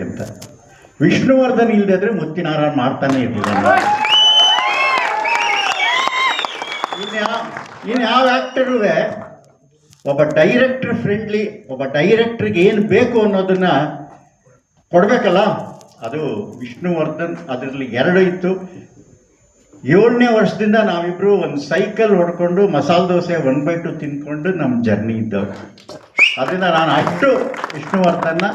ಅಂತ. ವಿಷ್ಣುವರ್ಧನ್ ಇಲ್ಲದಿದ್ರೆ ಮುತ್ತಿನಾರಾಯಣ ಮಾಡ್ತಾನೆ ಇರಲಿಲ್ಲ ಇನ್ಯಾ ಇನ್ಯಾವ ಆ್ಯಕ್ಟರೂ ಒಬ್ಬ ಡೈರೆಕ್ಟರ್ ಫ್ರೆಂಡ್ಲಿ ಒಬ್ಬ ಡೈರೆಕ್ಟ್ರಿಗೆ ಏನು ಬೇಕು ಅನ್ನೋದನ್ನ ಕೊಡಬೇಕಲ್ಲ? ಅದು ವಿಷ್ಣುವರ್ಧನ್ ಅದರಲ್ಲಿ ಎರಡು ಇತ್ತು. ಏಳನೇ ವರ್ಷದಿಂದ ನಾವಿಬ್ಬರು ಒಂದು ಸೈಕಲ್ ಹೊಡ್ಕೊಂಡು masala dosa one by two ತಿನ್ಕೊಂಡು ನಮ್ಮ ಜರ್ನಿ ಇದ್ದವ್ರು. ಅದರಿಂದ ನಾನು ಅಷ್ಟು ವಿಷ್ಣುವರ್ಧನ್ನ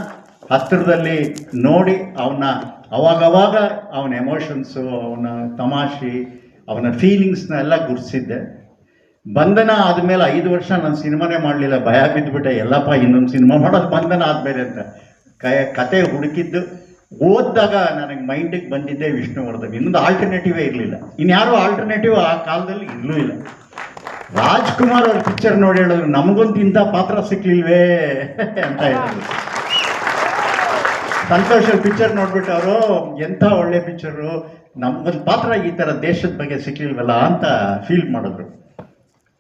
ಹತ್ತಿರದಲ್ಲಿ ನೋಡಿ ಅವನ ಅವಾಗವಾಗ ಅವನ ಎಮೋಷನ್ಸು ಅವನ ತಮಾಷೆ, ಅವನ ಫೀಲಿಂಗ್ಸ್ನ ಎಲ್ಲ ಗುರ್ಸಿದ್ದೆ. ಬಂಧನ ಆದಮೇಲೆ ಐದು ವರ್ಷ ನಾನು ಸಿನಿಮಾನೇ ಮಾಡಲಿಲ್ಲ, ಭಯ ಬಿದ್ದುಬಿಟ್ಟೆ ಎಲ್ಲಪ್ಪ ಇನ್ನೊಂದು ಸಿನಿಮಾ ಮಾಡೋದು ಬಂಧನ ಆದಮೇಲೆ ಅಂತ. ಕೈ, ಕತೆ ಹುಡುಕಿದ್ದು, ಓದಿದಾಗ ನನಗೆ ಮೈಂಡಿಗೆ ಬಂದಿದ್ದೆ ವಿಷ್ಣುವರ್ಧನ್. ಇನ್ನೊಂದು ಆಲ್ಟರ್ನೇಟಿವೇ ಇರಲಿಲ್ಲ. ಇನ್ಯಾರೂ ಆಲ್ಟರ್ನೇಟಿವ್ ಆ ಕಾಲದಲ್ಲಿ ಇಲ್ಲೂ ಇಲ್ಲ. ರಾಜ್ಕುಮಾರ್ ಅವ್ರ ಪಿಕ್ಚರ್ ನೋಡಿ ಹೇಳಿದ್ರು, ನಮಗೊಂದು ಇಂಥ ಪಾತ್ರ ಸಿಕ್ಕಲಿಲ್ವೇ ಅಂತ ಹೇಳಿದ್ರು. ಸಂತೋಷ್ ಪಿಕ್ಚರ್ ನೋಡ್ಬಿಟ್ಟು ಅವರು, ಎಂಥ ಒಳ್ಳೆ ಪಿಕ್ಚರು ನಮ್ಗೊಂದು ಪಾತ್ರ ಈ ಥರ ದೇಶದ ಬಗ್ಗೆ ಸಿಕ್ಕಿಲ್ವಲ್ಲ ಅಂತ ಫೀಲ್ ಮಾಡಿದ್ರು.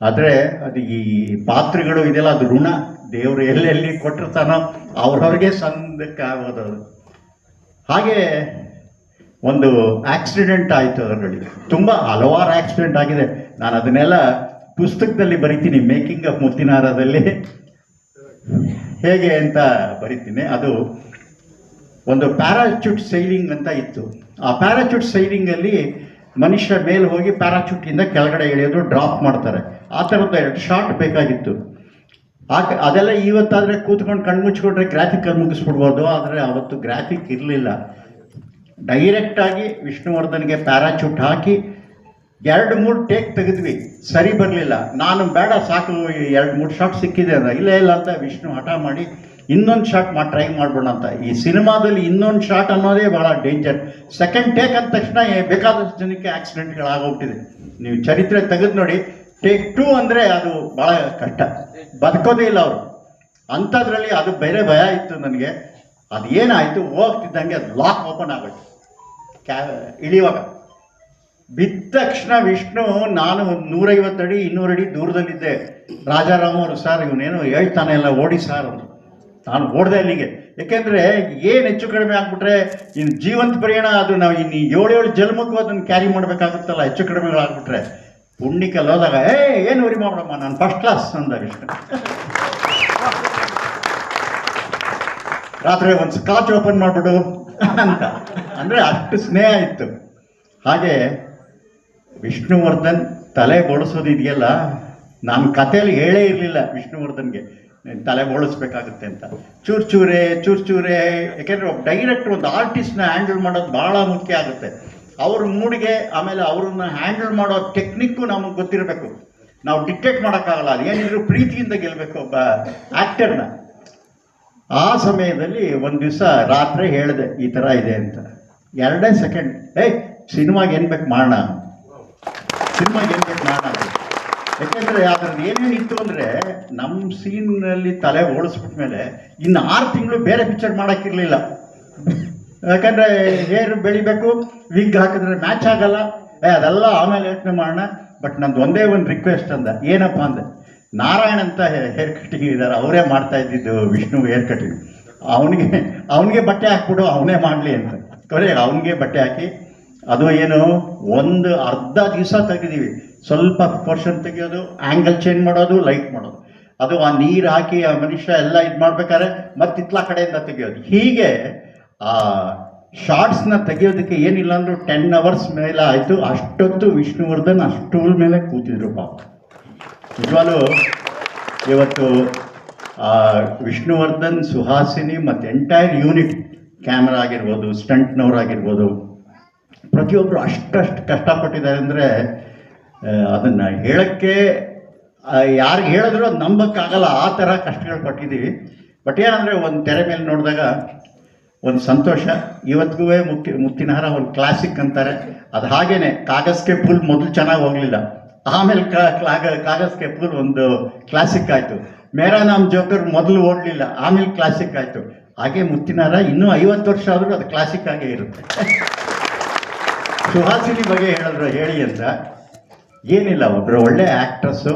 ಆದರೆ ಅದು ಈ ಪಾತ್ರಗಳು, ಇದೆಲ್ಲ ಅದು ಋಣ. ದೇವರು ಎಲ್ಲೆಲ್ಲಿ ಕೊಟ್ಟಿರ್ತಾನೋ ಅವ್ರವ್ರಿಗೆ ಸಂದಕ್ಕೆ ಆಗೋದು. ಅದು ಹಾಗೆ ಒಂದು ಆಕ್ಸಿಡೆಂಟ್ ಆಯಿತು ಅದರಲ್ಲಿ. ತುಂಬ ಹಲವಾರು ಆಕ್ಸಿಡೆಂಟ್ ಆಗಿದೆ. ನಾನು ಅದನ್ನೆಲ್ಲ ಪುಸ್ತಕದಲ್ಲಿ ಬರಿತೀನಿ, ಮೇಕಿಂಗ್ ಆಫ್ ಮುತ್ತಿನಾರದಲ್ಲಿ. ಹೇಗೆ ಅಂತ ಬರಿತೀನಿ. ಅದು ಒಂದು ಪ್ಯಾರಾಚೂಟ್ ಸೈಲಿಂಗ್ ಅಂತ ಇತ್ತು. ಆ ಪ್ಯಾರಾಚೂಟ್ ಸೈಲಿಂಗಲ್ಲಿ ಮನುಷ್ಯ ಮೇಲೆ ಹೋಗಿ ಪ್ಯಾರಾಚೂಟಿಂದ ಕೆಳಗಡೆ ಇಳಿಯೋದು ಡ್ರಾಪ್ ಮಾಡ್ತಾರೆ. ಆ ಥರದ್ದು ಎರಡು ಶಾರ್ಟ್ ಬೇಕಾಗಿತ್ತು. ಆ ಅದೆಲ್ಲ ಇವತ್ತಾದರೆ ಕೂತ್ಕೊಂಡು ಮುಚ್ಕೊಂಡ್ರೆ ಗ್ರಾಫಿಕಲ್ಲಿ ಮುಗಿಸ್ಬಿಡ್ಬೋದು, ಆದರೆ ಅವತ್ತು ಗ್ರಾಫಿಕ್ ಇರಲಿಲ್ಲ. ಡೈರೆಕ್ಟಾಗಿ ವಿಷ್ಣುವರ್ಧನ್ಗೆ ಪ್ಯಾರಾಚೂಟ್ ಹಾಕಿ ಎರಡು ಮೂರು ಟೇಕ್ ತೆಗೆದ್ವಿ. ಸರಿ ಬರಲಿಲ್ಲ. ನಾನು ಬೇಡ ಸಾಕು ಎರಡು ಮೂರು ಶಾಟ್ ಸಿಕ್ಕಿದೆ ಅದ ಇಲ್ಲ ಇಲ್ಲ ಅಂತ ವಿಷ್ಣು ಹಠ ಮಾಡಿ ಇನ್ನೊಂದು ಶಾಟ್ ಮಾಡಿ ಟ್ರೈ ಮಾಡ್ಬೋಣ ಅಂತ. ಈ ಸಿನಿಮಾದಲ್ಲಿ ಇನ್ನೊಂದು ಶಾಟ್ ಅನ್ನೋದೇ ಭಾಳ ಡೇಂಜರ್ ಸೆಕೆಂಡ್ ಟೇಕ್ ಅಂದ ತಕ್ಷಣ ಬೇಕಾದಷ್ಟು ಜನಕ್ಕೆ ಆಕ್ಸಿಡೆಂಟ್ಗಳಾಗೋಗ್ಬಿಟ್ಟಿದೆ ನೀವು ಚರಿತ್ರೆ ತೆಗೆದು ನೋಡಿ ಟೇಕ್ ಟೂ ಅಂದರೆ ಅದು ಭಾಳ ಕಷ್ಟ. ಬದುಕೋದೇ ಇಲ್ಲ ಅವರು. ಅಂಥದ್ರಲ್ಲಿ ಅದು ಬೇರೆ ಭಯ ಇತ್ತು ನನಗೆ. ಅದು ಏನಾಯಿತು? ಹೋಗ್ತಿದ್ದಂಗೆ ಅದು ಲಾಕ್ ಓಪನ್ ಆಗೋಯ್ತು. ಕ್ಯಾ, ಇಳಿಯುವಾಗ. ಬಿದ್ದ ತಕ್ಷಣ ವಿಷ್ಣು, ನಾನು ನೂರೈವತ್ತು ಅಡಿ ಇನ್ನೂರು ಅಡಿ ದೂರದಲ್ಲಿದ್ದೆ. ರಾಜಾರಾಮ್ ಅವರು, ಸರ್, ಇವನೇನು ಹೇಳ್ತಾನೆ ಎಲ್ಲ ಓಡಿ ಸರ್ ಅಂದ್ರು. ನಾನು ಓಡ್ದೆ ಅಲ್ಲಿಗೆ ಯಾಕೆಂದ್ರೆ ಏನು ಹೆಚ್ಚು ಕಡಿಮೆ ಆಗ್ಬಿಟ್ರೆ ಇನ್ನು ಜೀವಂತ ಪ್ರಯಾಣ ಅದು ನಾವು ಇನ್ನು ಏಳೇಳು ಜನ್ಮಕ್ಕೂ ಅದನ್ನು ಕ್ಯಾರಿ ಮಾಡಬೇಕಾಗುತ್ತಲ್ಲ, ಹೆಚ್ಚು ಕಡಿಮೆಗಳಾಗ್ಬಿಟ್ರೆ ಪುಣ್ಯಕ್ಕೆಲ್ಲ ಹೋದಾಗ, ಏ, ಏನು ವರಿ ಮಾಡಮ್ಮ ನಾನು ಫಸ್ಟ್ ಕ್ಲಾಸ್ ಅಂದಾಗ ಇಷ್ಟ. ರಾತ್ರಿ ಒಂದು ಸ್ಕಾಚ್ ಓಪನ್ ಮಾಡಿಬಿಡು ಅಂತ. ಅಂದರೆ ಅಷ್ಟು ಸ್ನೇಹ ಇತ್ತು. ಹಾಗೆ ವಿಷ್ಣುವರ್ಧನ್ ತಲೆ ಬಡಿಸೋದಿದೆಯಲ್ಲ ಇದೆಯಲ್ಲ, ನಾನು ಕಥೆಯಲ್ಲಿ ಹೇಳೇ ಇರಲಿಲ್ಲ ವಿಷ್ಣುವರ್ಧನ್ಗೆ. ತಲೆ ಬೋಳಿಸ್ಬೇಕಾಗುತ್ತೆ ಅಂತ. ಚೂರು ಚೂರೇ ಚೂರು ಚೂರೇ ಯಾಕೆಂದರೆ ಒಬ್ಬ ಡೈರೆಕ್ಟ್ರ್ ಒಂದು ಆರ್ಟಿಸ್ಟ್ನ ಹ್ಯಾಂಡಲ್ ಮಾಡೋದು ಭಾಳ ಮುಖ್ಯ ಆಗುತ್ತೆ. ಅವ್ರ ಮೂಡಿಗೆ ಆಮೇಲೆ ಅವ್ರನ್ನ ಹ್ಯಾಂಡಲ್ ಮಾಡೋ ಟೆಕ್ನಿಕ್ಕು ನಮಗೆ ಗೊತ್ತಿರಬೇಕು. ನಾವು ಡಿಕ್ಟೇಟ್ ಮಾಡೋಕ್ಕಾಗಲ್ಲ. ಅದು ಏನಿದ್ರು ಪ್ರೀತಿಯಿಂದ ಗೆಲ್ಲಬೇಕು ಒಬ್ಬ ಆ್ಯಕ್ಟರ್ನ ಆ ಸಮಯದಲ್ಲಿ ಒಂದು ದಿವಸ ರಾತ್ರಿ ಹೇಳಿದೆ, ಈ ಥರ ಇದೆ ಅಂತ. ಎರಡೇ ಸೆಕೆಂಡ್ ಏಯ್, ಸಿನಿಮಾಗೆ ಏನು ಬೇಕು ಮಾಡೋಣ ಸಿನಿಮಾಗೆ ಏನು ಬೇಕು ಮಾಡೋಣ. ಯಾಕೆಂದರೆ ಅದ್ರಲ್ಲಿ ಏನೇನಿತ್ತು ಅಂದ್ರೆ ನಮ್ಮ ಸೀನ್ನಲ್ಲಿ ತಲೆ ಓಡಿಸ್ಬಿಟ್ಮೇಲೆ ಇನ್ನು ಆರು ತಿಂಗಳು ಬೇರೆ ಪಿಕ್ಚರ್ ಮಾಡೋಕ್ಕಿರಲಿಲ್ಲ. ಯಾಕಂದ್ರೆ ಹೇರ್ ಬೆಳಿಬೇಕು? ವಿಗ್ ಹಾಕಿದ್ರೆ ಮ್ಯಾಚ್ ಆಗಲ್ಲ. ಏ, ಅದೆಲ್ಲ ಆಮೇಲೆ ಯೋಚನೆ ಮಾಡೋಣ. ಬಟ್ ನಂದು ಒಂದೇ ಒಂದು ರಿಕ್ವೆಸ್ಟ್ ಅಂದ. ಏನಪ್ಪ ಅಂದೆ? ನಾರಾಯಣ್ ಅಂತ ಹೇರ್ ಕಟಿಂಗ್ ಇದ್ದಾರೆ ಅವರೇ ಮಾಡ್ತಾ ಇದ್ದಿದ್ದು ವಿಷ್ಣು ಹೇರ್ ಕಟಿಂಗ್ ಅವನಿಗೆ ಅವನಿಗೆ ಬಟ್ಟೆ ಹಾಕ್ಬಿಡು, ಅವನೇ ಮಾಡಲಿ ಅಂತ. ಕೊನೆ ಅವನಿಗೆ ಬಟ್ಟೆ ಹಾಕಿ, ಅದು ಏನು, ಒಂದು ಅರ್ಧ ದಿವಸ ತೆಗೆದೀವಿ ಸ್ವಲ್ಪ ಪೋರ್ಷನ್ ತೆಗೆಯೋದು ಆ್ಯಂಗಲ್ ಚೇಂಜ್ ಮಾಡೋದು ಲೈಟ್ ಮಾಡೋದು. ಅದು ಆ ನೀರು ಹಾಕಿ, ಆ ಮನುಷ್ಯ ಎಲ್ಲ ಇದು ಮಾಡ್ಬೇಕಾದ್ರೆ ಮತ್ತೆ ಇತ್ಲ ಕಡೆಯಿಂದ ತೆಗೆಯೋದು. ಹೀಗೆ, ಆ ಶಾರ್ಟ್ಸ್ನ ತೆಗೆಯೋದಕ್ಕೆ ಏನಿಲ್ಲ ಅಂದರೂ ಟೆನ್ ಅವರ್ಸ್ ಮೇಲೆ ಆಯಿತು. ಅಷ್ಟೊತ್ತು ವಿಷ್ಣುವರ್ಧನ್ ಅಷ್ಟೂಲ್ ಮೇಲೆ ಕೂತಿದ್ರು ಪಾಪ. ನಿಜವಾಗ್ಲೂ ಇವತ್ತು ವಿಷ್ಣುವರ್ಧನ್, ಸುಹಾಸಿನಿ ಮತ್ತು ಎಂಟೈರ್ ಯೂನಿಟ್ ಕ್ಯಾಮ್ರಾ ಆಗಿರ್ಬೋದು ಸ್ಟಂಟ್ನವರಾಗಿರ್ಬೋದು ಪ್ರತಿಯೊಬ್ಬರು ಅಷ್ಟಷ್ಟು ಕಷ್ಟಪಟ್ಟಿದ್ದಾರೆ ಅಂದರೆ ಅದನ್ನು ಹೇಳೋಕ್ಕೆ ಯಾರಿಗೆ ಹೇಳಿದ್ರು ಅದು ನಂಬಕ್ಕಾಗಲ್ಲ, ಆ ಥರ ಕಷ್ಟಗಳು ಪಟ್ಟಿದ್ದೀವಿ. ಬಟ್ ಏನಂದರೆ ಒಂದು ತೆರೆ ಮೇಲೆ ನೋಡಿದಾಗ ಒಂದು ಸಂತೋಷ. ಇವತ್ತಿಗೂ ಮುತ್ತಿ, ಮುತ್ತಿನಹಾರ ಒಂದು ಕ್ಲಾಸಿಕ್ ಅಂತಾರೆ. ಅದು ಹಾಗೇನೆ, ಕಾಗಸ್ಗೆ ಫುಲ್ ಮೊದಲು ಚೆನ್ನಾಗಿ ಹೋಗಲಿಲ್ಲ. ಆಮೇಲೆ ಕಾಗ ಕಾಗಸ್ಕೆ ಫುಲ್ ಒಂದು ಕ್ಲಾಸಿಕ್ ಆಯಿತು. ಮೇರಾ ನಾಮ್ ಜೋಕರ್ ಮೊದಲು ಓಡಲಿಲ್ಲ, ಆಮೇಲೆ ಕ್ಲಾಸಿಕ್ ಆಯಿತು. ಹಾಗೆ ಮುತ್ತಿನಹಾರ ಇನ್ನೂ ಐವತ್ತು ವರ್ಷ ಆದರೂ ಅದು ಕ್ಲಾಸಿಕ್ ಆಗೇ ಇರುತ್ತೆ. ಸುಹಾಸಿನಿ ಬಗ್ಗೆ ಹೇಳಿದ್ರು, ಹೇಳಿ ಅಂತ. ಏನಿಲ್ಲ ಒಬ್ಬರು ಒಳ್ಳೆ ಆ್ಯಕ್ಟ್ರಸ್ಸು